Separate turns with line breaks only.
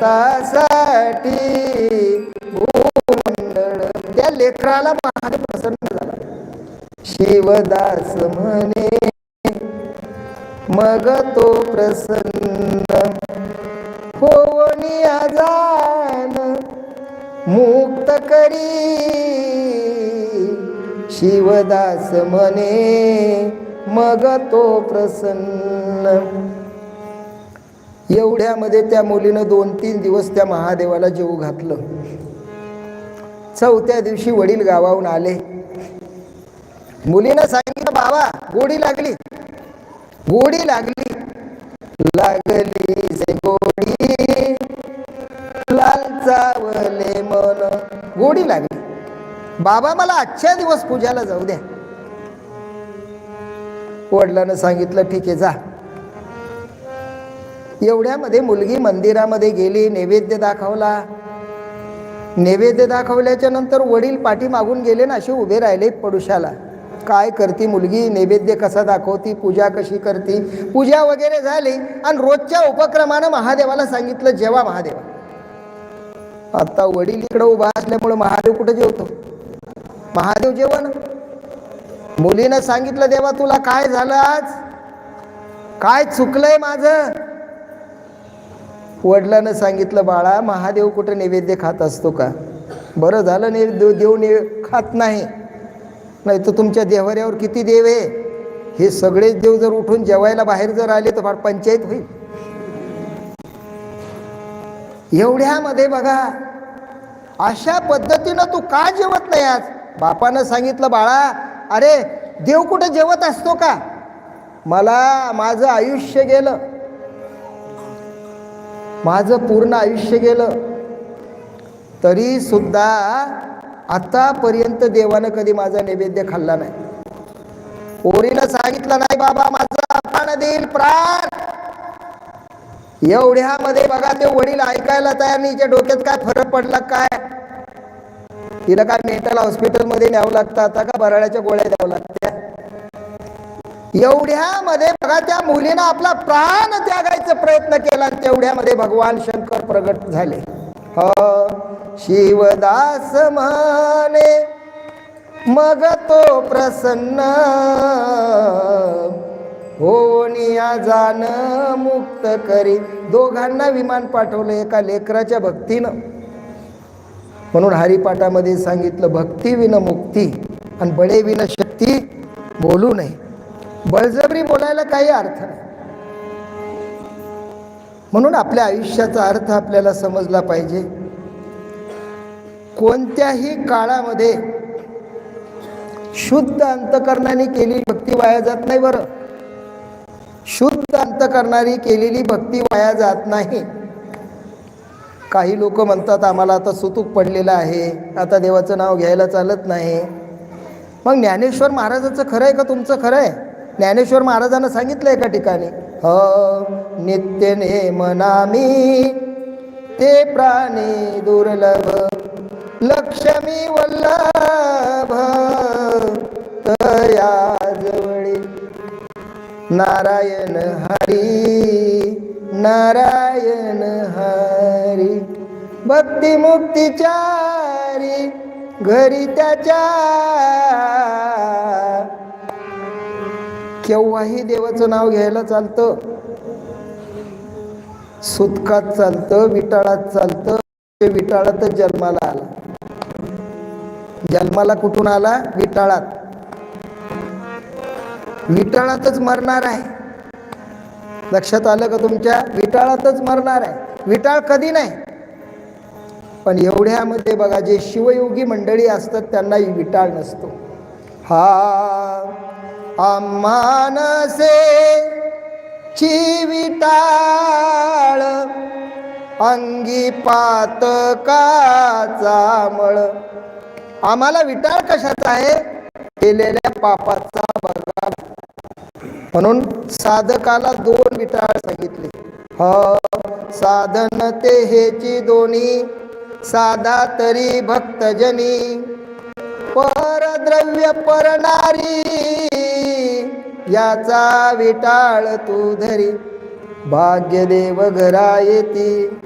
भक्तासाठी भूमंडळ. त्या लेकराला महादेव प्रसन्न झाला. शिवदास म्हणे मग तो प्रसन्न होवणी आजान मुक्त करी. शिवदास म्हणे मग तो प्रसन्न एवढ्यामध्ये त्या मुलीनं दोन तीन दिवस त्या महादेवाला जेवू घातलं. चौथ्या दिवशी वडील गावाहून आले. मुलीनं सांगितलं बाबा गोडी लागली. गोडी लागली. लागली से गोडी. लाल चावले मन. गोडी लागली. बाबा मला आजच्या दिवस पूजाला जाऊ द्या. वडिलानं सांगितलं ठीक आहे जा. एवढ्यामध्ये मुलगी मंदिरामध्ये गेली नैवेद्य दाखवला. नैवेद्य दाखवल्याच्या नंतर वडील पाठी मागून गेले ना असे उभे राहिले पडुशाला. काय करती मुलगी? नैवेद्य कसा दाखवती? पूजा कशी करती? पूजा वगैरे झाली आणि रोजच्या उपक्रमानं महादेवाला सांगितलं जेवा महादेवा. आता वडील इकडं उभा असल्यामुळे महादेव कुठं जेवतो? महादेव जेवण? मुलीनं सांगितलं देवा तुला काय झालं आज? काय चुकलंय माझं? वडिलानं सांगितलं बाळा महादेव कुठं नैवेद्य खात असतो का? बरं झालं ने देव देव ने खात नाही. नाही तर तुमच्या देवाऱ्यावर किती देव आहे? हे सगळेच देव जर उठून जेवायला बाहेर जर आले तर फार पंचायत होईल. एवढ्यामध्ये बघा अशा पद्धतीनं तू का जेवत नाही आज? बापानं सांगितलं बाळा अरे देव कुठं जेवत असतो का? मला माझं आयुष्य गेलं. माझं पूर्ण आयुष्य गेलं. तरी सुद्धा आतापर्यंत देवानं कधी माझा नैवेद्य खाल्ला नाही. पोरीनं सांगितलं नाही बाबा माझा प्राण देईल प्राण. एवढ्यामध्ये बघा ते वडील ऐकायला तयार नाही. डोक्यात काय फरक पडला काय? तिला काय मेंटल हॉस्पिटलमध्ये न्यावं लागतं आता का बराड्याच्या गोळ्या द्यावं लागत्या? एवढ्यामध्ये बघा त्या मुलीनं आपला प्राण त्यागायचा प्रयत्न केला तेवढ्यामध्ये भगवान शंकर प्रगट झाले. ह शिवदास म्हणे मग तो प्रसन्न. होनिया जाण मुक्त करी. दोघांना विमान पाठवलं एका लेकराच्या भक्तीनं. म्हणून हरिपाठामध्ये सांगितलं भक्ती विन मुक्ती आणि बळे विन शक्ती बोलू नये. बळजबरी बोलायला काही अर्थ नाही. म्हणून आपल्या आयुष्याचा अर्थ आपल्याला समजला पाहिजे. कोणत्याही काळामध्ये शुद्ध अंतकरणाने केलेली भक्ती वाया जात नाही बरं. शुद्ध अंतकरणाने केलेली भक्ती वाया जात नाही. काही लोक म्हणतात आम्हाला आता सुतूक पडलेलं आहे. आता देवाचं नाव घ्यायला चालत नाही. मग ज्ञानेश्वर महाराजाचं खरं आहे का तुमचं खरं आहे? ज्ञानेश्वर महाराजांना सांगितलं एका ठिकाणी ह नित्य नेमनामी ते प्राणी दुर्लभ लक्ष्मी वल्लभ तया जवळी नारायण हरी नारायण हरी भक्ती मुक्तीचारी घरी त्याच्या केव्हाही देवाचं नाव घ्यायला चालतं. सुतकात चालतं विटाळात चालतं. ते विटाळातच जन्माला आला. जन्माला कुठून आला? विटाळात. विटाळातच मरणार आहे. लक्षात आलं का तुमच्या? विटाळातच मरणार आहे. विटाळ कधी नाही. पण एवढ्यामध्ये बघा जे शिवयोगी मंडळी असतात त्यांना विटाळ नसतो. हा. आम्हानसे ची अंगी पातकाचा मळ. आम्हाला विटाळ कशाचा आहे? केलेल्या पापाचा बघा म्हणून साधकाला दोन विटाळ सांगितले. ह साधन ते हेची दोन्ही साधा तरी भक्तजनी. परद्रव्य परणारी याचा विटाळ तू धरी. भाग्यदेव घरा येती.